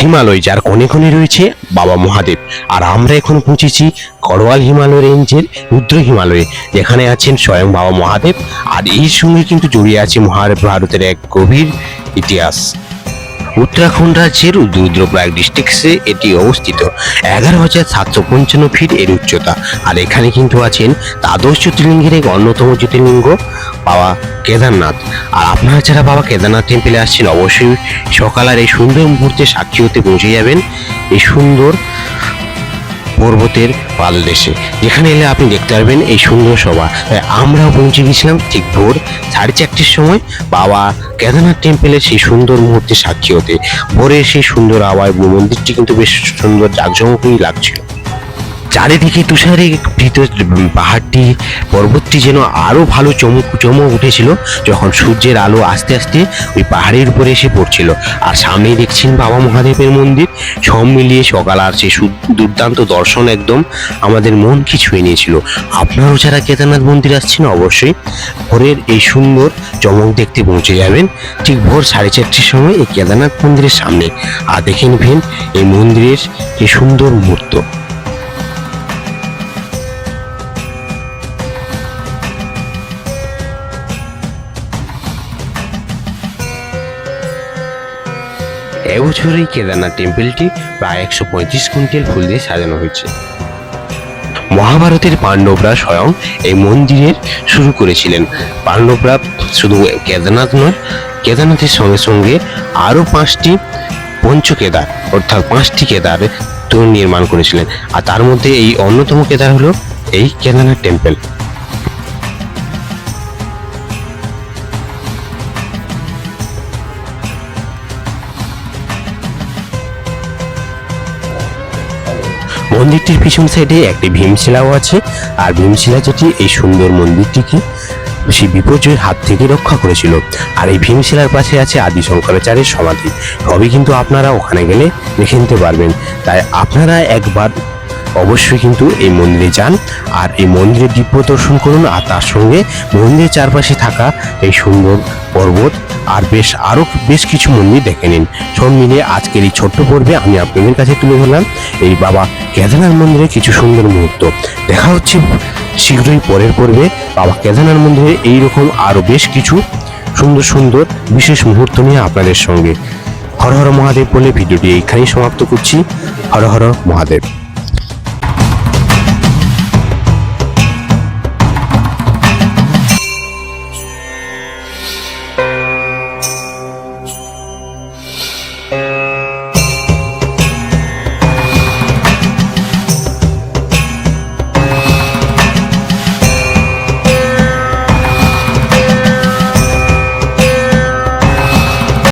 হিমালয় যার কোণে কোণে রয়েছে বাবা মহাদেব। আর আমরা এখন পৌঁছেছি করওয়াল হিমালয় রেঞ্জের রুদ্র হিমালয়ে, যেখানে আছেন স্বয়ং বাবা মহাদেব। আর এর সঙ্গে কিন্তু জড়িয়ে আছে মহাভারতের এক গভীর ইতিহাস। উত্তরাখণ্ড রাজ্যের রুদ্রপ্রয়াগ ডিস্ট্রিক্টসে এটি অবস্থিত। এগারো হাজার সাতশো পঞ্চান্ন ফিট এর উচ্চতা। আর এখানে কিন্তু আছেন দ্বাদশ জ্যোতির্লিঙ্গের এক অন্যতম জ্যোতির্লিঙ্গ বাবা কেদারনাথ। আর আপনারা যারা বাবা কেদারনাথ টেম্পলে আসছেন, অবশ্যই সকাল আর এই সুন্দর মুহূর্তে সাক্ষী হতে পৌঁছে যাবেন এই সুন্দর পর্বতের পাদদেশে যেখানে এলে আপনি দেখতে পারবেন এই সুন্দর সভা। আমরাও পৌঁছে গেছিলাম ঠিক ভোর সাড়ে চারটের সময় বাবা কেদারনাথ টেম্পেলের সেই সুন্দর মুহূর্তে সাক্ষী হতে। ভোরে সেই সুন্দর আওয়াজ মন্দিরটি কিন্তু বেশ সুন্দর জাঁকজমকই লাগছিল। চারিদিকে তুষারে ভিতর পাহাড়টি, পর্বতটি যেন আরও ভালো চমক চমক উঠেছিল যখন সূর্যের আলো আস্তে আস্তে ওই পাহাড়ের উপরে এসে পড়ছিল। আর সামনেই দেখছেন বাবা মহাদেবের মন্দির। সব মিলিয়ে সকাল আর সু- দুর্দান্ত দর্শন একদম আমাদের মন কি ছুঁয়ে নিয়েছিল। আপনারাও যারা কেদারনাথ মন্দির আসছেন অবশ্যই ভোরের এই সুন্দর চমক দেখতে পৌঁছে যাবেন ঠিক ভোর সাড়ে চারটের সময় এই কেদারনাথ মন্দিরের সামনে। আর দেখে নেবেন এই মন্দিরের এই সুন্দর মুহূর্ত। এবছর এই কেদারনাথ টেম্পলটি প্রায় একশো পঁয়ত্রিশ কুইন্টাল ফুল দিয়ে সাজানো হয়েছে। মহাভারতের পাণ্ডবরা স্বয়ং এই মন্দিরের শুরু করেছিলেন। পাণ্ডবরা শুধু কেদারনাথ নয়, কেদারনাথের সঙ্গে সঙ্গে আরও পাঁচটি পঞ্চকেদার, অর্থাৎ পাঁচটি কেদার তো নির্মাণ করেছিলেন। আর তার মধ্যে এই অন্যতম কেদার হলো এই কেদারনাথ টেম্পল। মন্দিরটির পিছন সাইডে একটি ভীমশিলাও আছে। আর ভীমশিলা যেটি, এই সুন্দর মন্দিরটিকে সেই বিপর্যয়ের হাত থেকে রক্ষা করেছিল। আর এই ভীমশিলার পাশে আছে আদি শঙ্করাচার্যের সমাধি। সবই কিন্তু আপনারা ওখানে গেলে দেখে নিতে পারবেন। তাই আপনারা একবার অবশ্যই কিন্তু এই মন্দিরে যান আর এই মন্দিরের দিব্য দর্শন করুন আর তার সঙ্গে মন্দিরের চারপাশে থাকা এই সুন্দর পর্বত আর বেশ আরও বেশ কিছু মন্দির দেখে নিন। সব মিলিয়ে আজকের এই ছোট্ট পর্বে আমি আপনাদের কাছে তুলে ধরলাম এই বাবা কেদারনাথ মন্দিরে কিছু সুন্দর মুহূর্ত। দেখা হচ্ছে শীঘ্রই পরের পর্বে। বাবা কেদারনাথ মন্দিরে এইরকম আরও বেশ কিছু সুন্দর সুন্দর বিশেষ মুহূর্ত নিয়ে আপনাদের সঙ্গে। হর হর মহাদেব বলে ভিডিওটি এইখানেই সমাপ্ত করছি। হর হর মহাদেব।